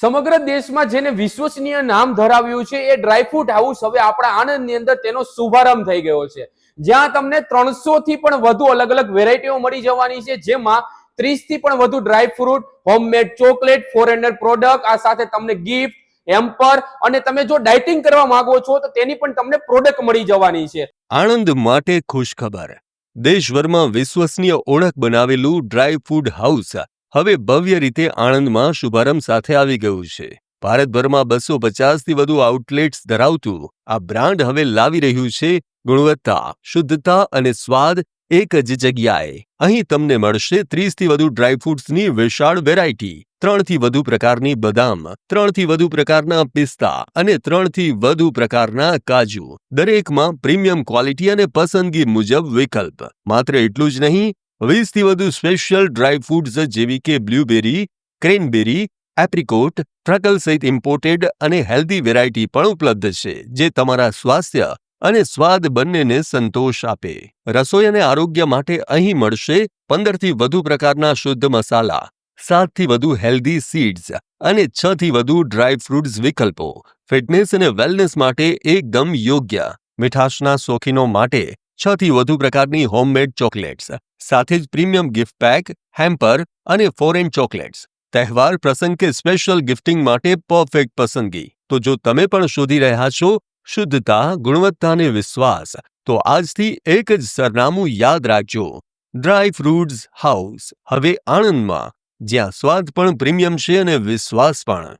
સમગ્ર દેશમાં જેને વિશ્વસનીય નામ ધરાવ્યું છે એ ડ્રાયફ્રૂટ હાઉસ હવે આપણા આણંદની અંદર તેનો શુભારંભ થઈ ગયો છે. જ્યાં તમને ત્રણસો થી પણ વધુ અલગ અલગ વેરાયટીઓ મળી જવાની છે, જેમાં ત્રીસથી પણ વધુ dry fruit homemade chocolate foreigner product આ સાથે તમને ગિફ્ટ એમ્પર અને તમે જો ડાયટિંગ કરવા માંગો છો, તો તેની પણ તમને પ્રોડક્ટ મળી જવાની છે. આણંદ માટે ખુશખબર. દેશભરમાં વિશ્વસનીય ઓળખ બનાવેલું ડ્રાય ફૂડ હાઉસ હવે ભવ્ય રીતે આણંદમાં શુભારંભ સાથે આવી ગયું છે. ભારતભરમાં બસો પચાસથી વધુ આઉટલેટ્સ ધરાવતું આ બ્રાન્ડ હવે લાવી રહ્યું છે. ગુણવત્તા, શુદ્ધતા અને સ્વાદ એક જ જગ્યાએ. અહીં તમને મળશે ત્રીસથી વધુ ડ્રાયફ્રૂટ્સની વિશાળ વેરાયટી, ત્રણથી વધુ પ્રકારની બદામ, ત્રણથી વધુ પ્રકારના પિસ્તા અને ત્રણથી વધુ પ્રકારના કાજુ. દરેકમાં પ્રીમિયમ ક્વોલિટી અને પસંદગી મુજબ વિકલ્પ. માત્ર એટલું જ નહીં વીસથી વધુ સ્પેશિયલ ડ્રાય ફૂડ્સ જેવી કે બ્લ્યુબેરી ક્રેનબેરી એપ્રિકોટ ટ્રકલ સહિત ઇમ્પોર્ટેડ અને હેલ્ધી વેરાયટી પણ ઉપલબ્ધ છે, જે તમારા સ્વાસ્થ્ય અને સ્વાદ બંનેને સંતોષ આપે. રસોઈ અને આરોગ્ય માટે અહીં મળશે પંદરથી વધુ પ્રકારના શુદ્ધ મસાલા સાતથી વધુ હેલ્ધી સીડ્સ અને છથી વધુ ડ્રાય ફ્રૂટ્સ વિકલ્પો. ફિટનેસ અને વેલનેસ માટે એકદમ યોગ્ય. મીઠાશના શોખીનો માટે છ થી વધુ પ્રકારની હોમમેડ ચોકલેટ્સ, સાથે જ પ્રીમિયમ ગિફ્ટ પેક, હેમ્પર અને ફોરેન ચોકલેટ્સ. તહેવાર પ્રસંગ કે સ્પેશિયલ ગિફ્ટિંગ માટે પરફેક્ટ પસંદગી. તો જો તમે પણ શોધી રહ્યા છો શુદ્ધતા, ગુણવત્તા અને વિશ્વાસ, તો આજથી એક જ સરનામું યાદ રાખજો. Dry fruits house. હવે આણંદમાં. જ્યાં સ્વાદ પણ પ્રીમિયમ છે અને વિશ્વાસ પણ.